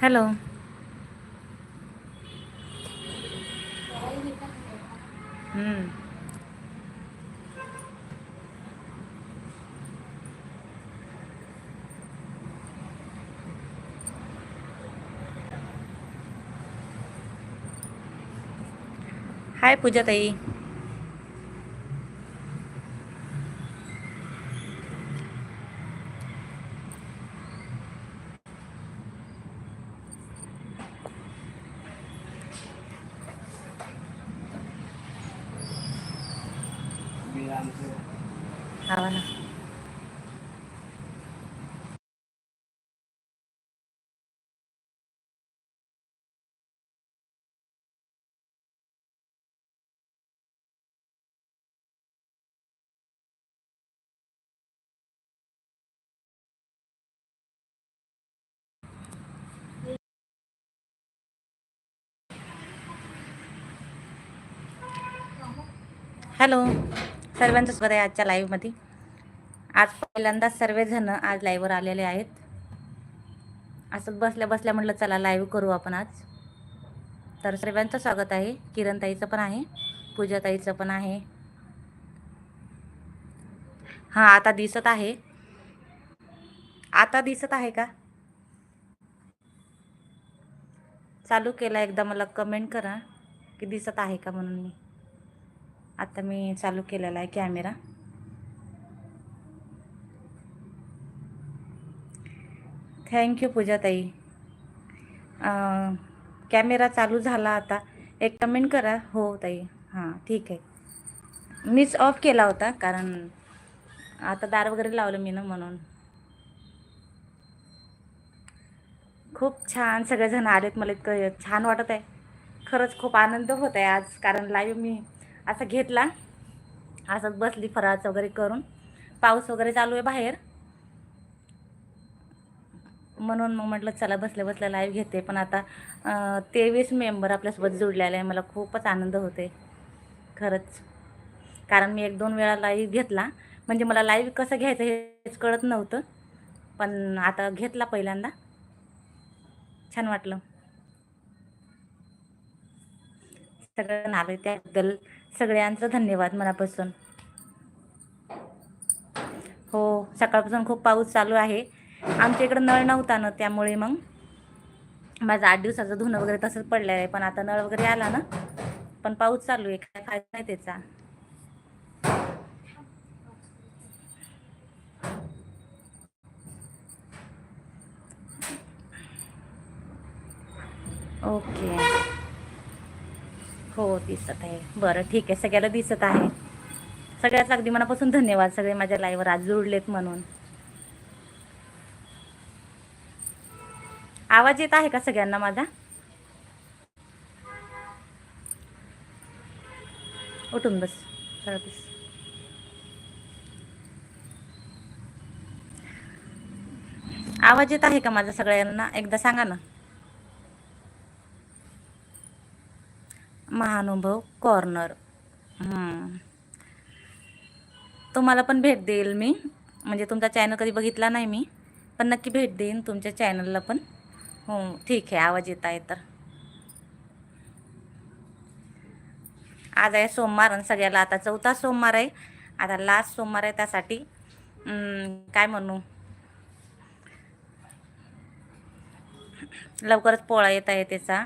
Hello. Hmm. Hi, Pujatay. ताई आवा ना हॅलो सर्वांचं स्वागत आहे आजच्या लाईव्हमध्ये आज पहिल्यांदाच सर्वजण आज लाईव्हवर आलेले आहेत. असंच बसल्या बसल्या म्हटलं चला लाईव्ह करू आपण आज. तर सर्वांचं स्वागत आहे. किरणताईचं पण आहे. पूजाताईचं पण आहे. हां आता दिसत आहे. आता दिसत आहे का? चालू केला एकदा मला कमेंट करा की दिसत आहे का म्हणून मी. आता मी चालू केलेला आहे कॅमेरा. थँक्यू पूजाताई. कॅमेरा चालू झाला आता. एक कमेंट करा. हो ताई. हां ठीक आहे. मीच ऑफ केला होता कारण आता दार वगैरे लावलं मी ना म्हणून. खूप छान सगळेजण आलेत मला इतकं छान वाटत आहे खरंच खूप आनंद होत आहे आज कारण लाईव्ह मी असा घेतला. असंच बसली फराळाचं वगैरे करून. पाऊस वगैरे चालू आहे बाहेर. म्हणून मग म्हटलं चला बसल्या बसल्या लाईव्ह घेते. पण आता तेवीस मेंबर आपल्यासोबत जुडलेले आहे. मला खूपच आनंद होते खरंच. कारण मी एक दोन वेळा लाईव्ह घेतला. म्हणजे मला लाईव्ह कसं घ्यायचं हेच कळत नव्हतं. पण आता घेतला पहिल्यांदा. छान वाटलं. सगळं आलं त्याबद्दल. सगळ्यांचं धन्यवाद मनापासून. हो सकाळपासून खूप पाऊस चालू आहे. आमच्या इकडं नळ नव्हता ना त्यामुळे मग माझं आठ दिवसाचं धुणं वगैरे तसंच पडलेलं आहे. पण आता नळ वगैरे आला ना पण पाऊस चालू आहे. काय फायदा नाही त्याचा? ओके. हो दिसत आहे. बरं ठीक आहे. सगळ्याला दिसत आहे. सगळ्याच अगदी मनापासून धन्यवाद. सगळे माझ्या लाईव्हवर आज जुळलेत म्हणून. आवाज येत आहे का सगळ्यांना माझा? उठून बस. सरळ बस. आवाज येत आहे का माझा सगळ्यांना? एकदा सांगा ना. महानुभव कॉर्नर. तुम्हाला पण भेट देईल मी. म्हणजे तुमचा चॅनल कधी बघितला नाही मी पण नक्की भेट देईन तुमच्या चॅनलला पण. हो ठीक आहे आवाज येत आहे तर. आज आहे सोमवार आणि सगळ्याला आता चौथा सोमवार आहे. आता लास्ट सोमवार आहे त्यासाठी काय म्हणू? लवकरच पोळा येत आहे त्याचा.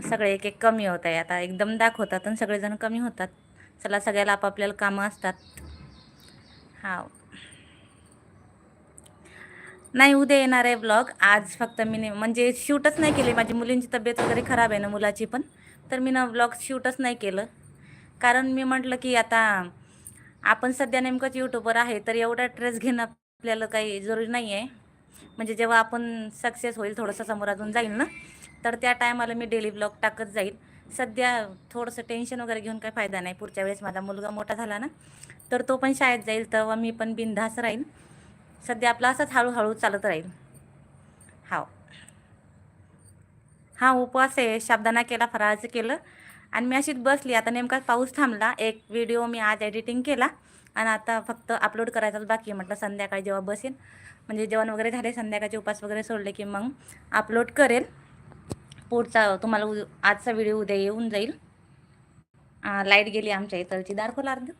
सगळे एक एक कमी होत आहे. आता एकदम दाखवतात आणि सगळेजण कमी होतात. चला सगळ्याला आपापल्याला कामं असतात. हा नाही उद्या येणार आहे ब्लॉग आज फक्त मी ने- म्हणजे शूटच नाही केली. माझी मुलींची तब्येत वगैरे खराब आहे ना मुलाची पण. तर मी ना ब्लॉग शूटच नाही केलं. कारण मी म्हटलं की आता आपण सध्या नेमकंच यूट्यूबर आहे तर एवढा ट्रेस घेणं आपल्याला काही जरुरी नाही आहे म्हणजे जेव्हा आपण सक्सेस होईल थोडंसं समोर अजून जाईल ना. तर त्या टायमाला मी डेली ब्लॉग टाकत जाईल. सध्या थोडंसं टेन्शन वगैरे घेऊन काही फायदा नाही. पुढच्या वेळेस माझा मुलगा मोठा झाला ना तर तो पण शाळेत जाईल तेव्हा मी पण बिनधास राहील सध्या आपला असंच हळूहळू चालत राहील. हो हा उपवास आहे शाबदाना केला फराळाचं केलं. आणि मी अशीच बसली. आता नेमका पाऊस थांबला. एक व्हिडिओ मी आज एडिटिंग केला. आणि आता फक्त अपलोड करायचाच बाकी आहे. म्हटलं संध्याकाळी जेव्हा बसेन म्हणजे जेवण वगैरे झाले संध्याकाळचे उपास वगैरे सोडले की मग अपलोड करेल पुढचा तुम्हाला उ आजचा व्हिडिओ उद्या येऊन जाईल. लाइट गेली आमच्या इथलची. दारखोला अर्ध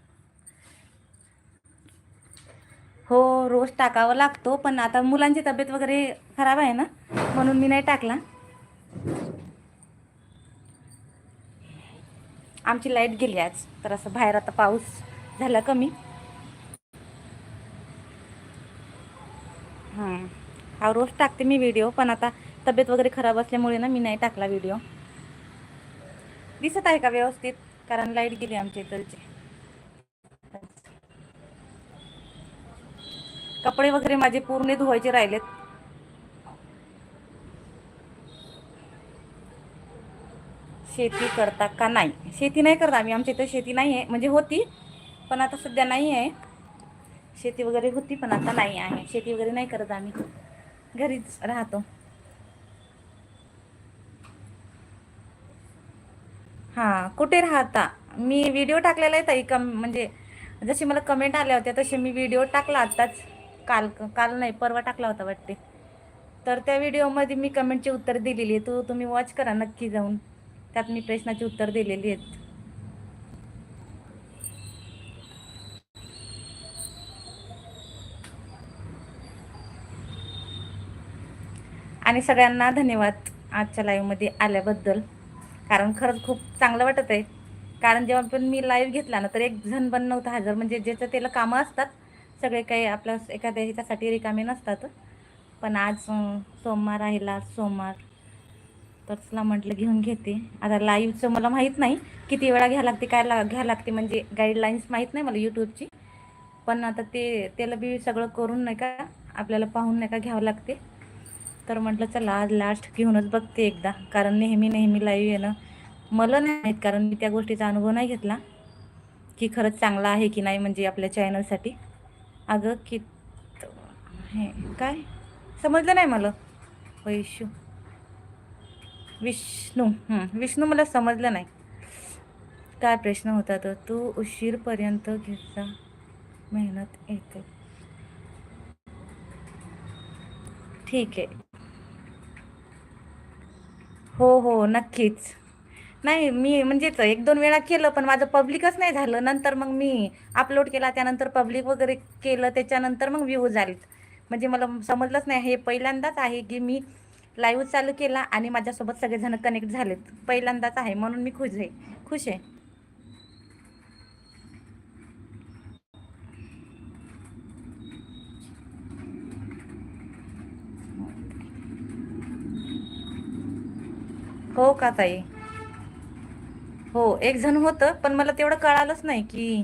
हो रोज टाकावं लागतो पण आता मुलांची तब्येत वगैरे खराब आहे ना म्हणून मी नाही टाकला. आमची लाइट गेली आज. तर असं बाहेर आता पाऊस झाला कमी. हां. हा रोज टाकते मी व्हिडिओ पण आता तब्येत वगैरे खराब असल्यामुळे ना मी नाही टाकला व्हिडिओ दिसत आहे का व्यवस्थित? कारण लाइट गेली आमच्या इथलची. कपडे वगैरे माझे पूर्ण धुवायचे राहिलेत. शेती करता का नाही? शेती नाही करत आम्ही. आमच्या इथं शेती नाही आहे म्हणजे होती पण आता सध्या नाही आहे शेती वगैरे होती पण आता नाही आहे. शेती वगैरे नाही करत आम्ही. घरीच राहतो हां कुठे राहता? मी व्हिडिओ टाकलेला आहे ताई कम म्हणजे जशी मला कमेंट आल्या होत्या तसे मी व्हिडिओ टाकला आत्ताच काल काल नाही परवा टाकला होता वाटते. तर त्या व्हिडिओमध्ये मी कमेंटची उत्तर दिलेली आहे. तू तुम्ही वॉच करा नक्की जाऊन. त्यात मी प्रश्नाची उत्तर दिलेली आहेत. आणि सगळ्यांना धन्यवाद आजच्या लाईव्हमध्ये आल्याबद्दल. कारण खरंच खूप चांगलं वाटत आहे. कारण जेव्हा पण मी लाईव्ह घेतला ना तर एक जण पण नव्हता हजर. म्हणजे ज्याचं त्याला कामं असतात सगळे काही आपल्या एखाद्या ह्याच्यासाठी रिकामे नसतात. पण आज सोमवार राहिला सोमवार. तर म्हटलं घेऊन घेते. आता लाईव्हचं मला माहीत नाही किती वेळा घ्या लागते काय ला घ्यावं लागते. म्हणजे गाईडलाईन्स माहीत नाही मला यूट्यूबची पण आता ते त्याला बी सगळं करून नाही का आपल्याला पाहून नाही का घ्यावं लागते. तर म्हटलं चला आज लास्ट घेऊनच बघते एकदा. कारण नेहमी नेहमी लाईव्ह येणं मला नाही माहीत कारण मी त्या गोष्टीचा अनुभव नाही घेतला की खरंच चांगला आहे की नाही म्हणजे आपल्या चॅनलसाठी अगं की हे काय? समजलं नाही मला. वैशू विष्णू विष्णू मला समजलं नाही. काय प्रश्न होता तर तू उशीरपर्यंत घेतला मेहनत येते. ठीक आहे. हो हो नक्कीच. नाही मी म्हणजेच एक दोन वेळा केलं पण माझं पब्लिकच नाही झालं. नंतर मग मी अपलोड केला त्यानंतर पब्लिक वगैरे केलं त्याच्यानंतर मग व्ह्यू झालेत. म्हणजे मला समजलंच नाही हे पहिल्यांदाच आहे की मी लाईव्ह चालू केला आणि माझ्यासोबत सगळेजण कनेक्ट झालेत. पहिल्यांदाच आहे म्हणून मी खुश आहे खुश आहे. हो का ताई? हो एक जण होतं पण मला तेवढं कळालंच नाही की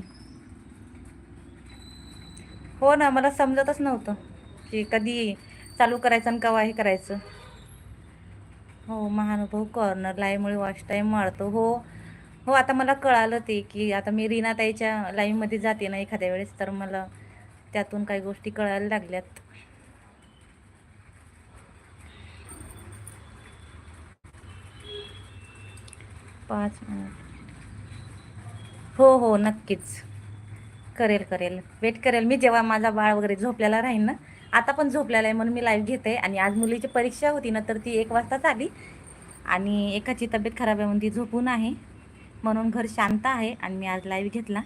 हो ना मला समजतच नव्हतं की कधी चालू करायचं आणि कवा हे करायचं. हो महानुभव कॉर्नर लाईव्हमुळे वॉच टाईम वाढतो. हो हो आता मला कळालं ते की आता मी रीनाताईच्या लाईव्हमध्ये जाते ना एखाद्या वेळेस तर मला त्यातून काही गोष्टी कळायला लागल्यात. पाच मिनिट हो हो नक्कीच. करेल करेल. वेट करेल मी जेव्हा माझा बाळ वगैरे झोपलेला राहीन ना आता पण झोपलेला आहे म्हणून मी लाईव्ह घेते आणि आज मुलीची परीक्षा होती ना तर ती एक वाजताच आली. आणि एकाची तब्येत खराब आहे म्हणून ती झोपून आहे. म्हणून घर शांत आहे आणि मी आज लाईव्ह घेतला.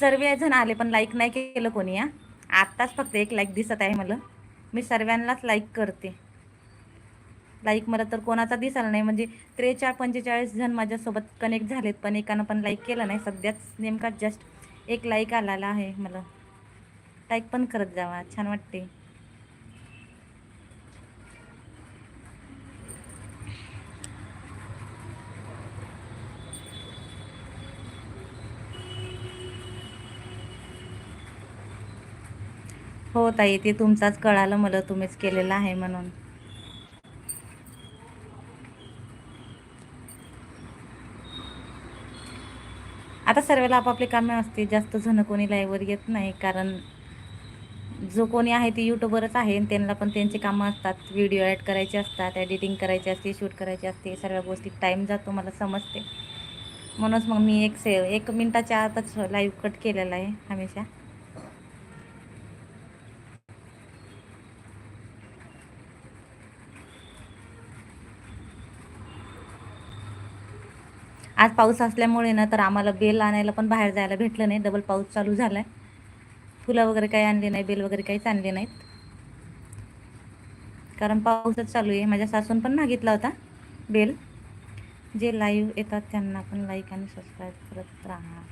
सर्वजण आले पण लाईक नाही केलं कोणी या आत्ताच फक्त एक लाईक दिसत आहे मला. मी सर्वांनाच लाईक करते. लाईक मला तर कोणाचा दिसायला नाही. म्हणजे त्रेचाळ पंचेचाळीस जण माझ्यासोबत कनेक्ट झालेत पण एकानं पण लाईक केलं नाही. सध्याच नेमका जस्ट एक लाईक आलेला आहे मला. लाईक पण करत जावा. छान वाटते हो ताई ते तुमचाच कळालं मला तुम्हीच केलेलं आहे म्हणून आता सर्वाला आपापली कामे असते. जास्त जण कोणी लाईव्हवर येत नाही. कारण जो कोणी आहे ते यूट्यूबरच आहे आणि त्यांना पण त्यांची कामं असतात. व्हिडिओ ॲड करायचे असतात एडिटिंग करायची असते शूट करायची असते. सर्व गोष्टी टाईम जातो मला समजते. म्हणूनच मग मी एक से एक मिनटाच्या आतच लाईव्ह कट केलेला आहे हमेशा. आज पाऊस असल्यामुळे ना तर आम्हाला बेल आणायला पण बाहेर जायला भेटलं नाही. डबल पाऊस चालू झाला आहे फुलं वगैरे काही आणली नाही बेल वगैरे काहीच आणले नाहीत. कारण पाऊसच चालू आहे. माझ्या सासून पण मागितला होता बेल. जे लाईव्ह येतात त्यांना पण लाईक आणि सबस्क्राईब करत राहा.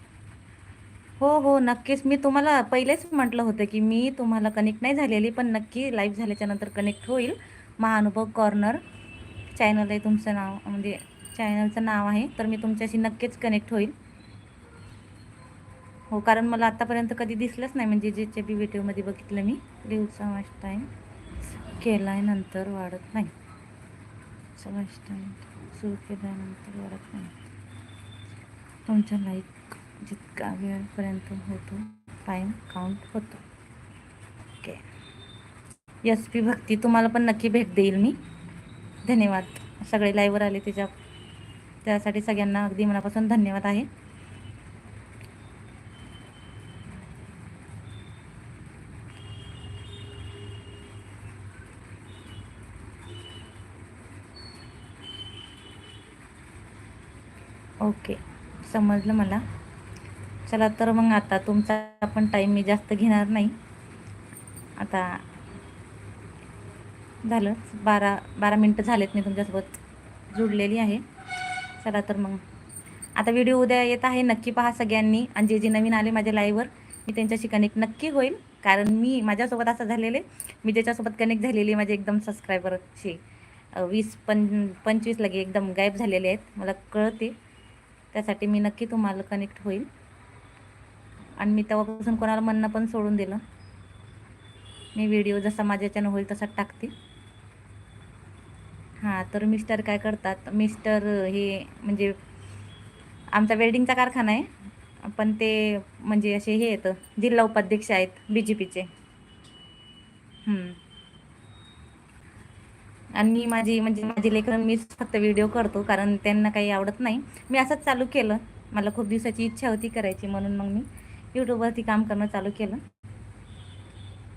हो हो नक्कीच. मी तुम्हाला पहिलेच म्हटलं होतं की मी तुम्हाला कनेक्ट नाही झालेली पण नक्की लाईव्ह झाल्याच्यानंतर कनेक्ट होईल. महानुभव कॉर्नर चॅनल आहे तुमचं नाव. म्हणजे चॅनलचं नाव आहे तर मी तुमच्याशी नक्कीच कनेक्ट होईल. हो कारण मला आत्तापर्यंत कधी दिसलंच नाही म्हणजे ज्याच्या बी व्हिडिओमध्ये बघितलं मी दिवसा मस्त टाईम केला आहे नंतर वाढत नाही. समाज टाईम सुरू केल्यानंतर वाढत नाही. तुमच्या लाईक जितका वेळपर्यंत होतो टाईम काउंट होतो. ओके यस पी भक्ती तुम्हाला पण नक्की भेट देईल मी. धन्यवाद. सगळे लाईव्हवर आले त्याच्या त्यासाठी सगळ्यांना अगदी मनापासून धन्यवाद आहे. ओके समजलं मला. चला तर मग आता तुमचा पण टाईम मी जास्त घेणार नाही. आता झालं बारा बारा मिनटं झालेत मी तुमच्यासोबत जुडलेली आहे. चला तर मग. आता व्हिडिओ उद्या येत आहे. नक्की पहा सगळ्यांनी. आणि जे जे नवीन आले माझ्या लाईव्हवर मी त्यांच्याशी कनेक्ट नक्की होईल. कारण मी माझ्यासोबत असं झालेले मी ज्याच्यासोबत कनेक्ट झालेली माझे एकदम सबस्क्रायबरशी वीस पं पंचवीस लगे एकदम गायब झालेले आहेत. मला कळते. त्यासाठी मी नक्की तुम्हाला कनेक्ट होईल. आणि मी तेव्हापासून कोणाला म्हणणं पण सोडून दिलं. मी व्हिडिओ जसा माझ्याच्यानं होईल तसा टाकते. हां तर मिस्टर काय करतात मिस्टर हे म्हणजे आमचा वेल्डिंगचा कारखाना आहे पण ते म्हणजे असे हे येतं जिल्हा उपाध्यक्ष आहेत बी जे पीचे आणि मी माझी म्हणजे माझी लेखन मीच फक्त व्हिडिओ करतो कारण त्यांना काही आवडत नाही. मी असंच चालू केलं. मला खूप दिवसाची इच्छा होती करायची म्हणून मग मी यूट्यूबवरती काम करणं चालू केलं.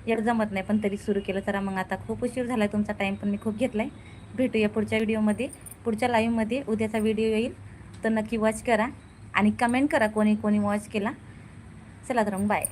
एवढं जमत नाही पण तरी सुरू केलं. तर मग आता खूप उशीर झाला आहे तुमचा टाईम पण मी खूप घेतला आहे भेटूया पुढच्या व्हिडिओमध्ये. पुढच्या लाईव्हमध्ये उद्याचा व्हिडिओ येईल. तर नक्की वॉच करा आणि कमेंट करा कोणी कोणी वॉच केला. चला तर मग बाय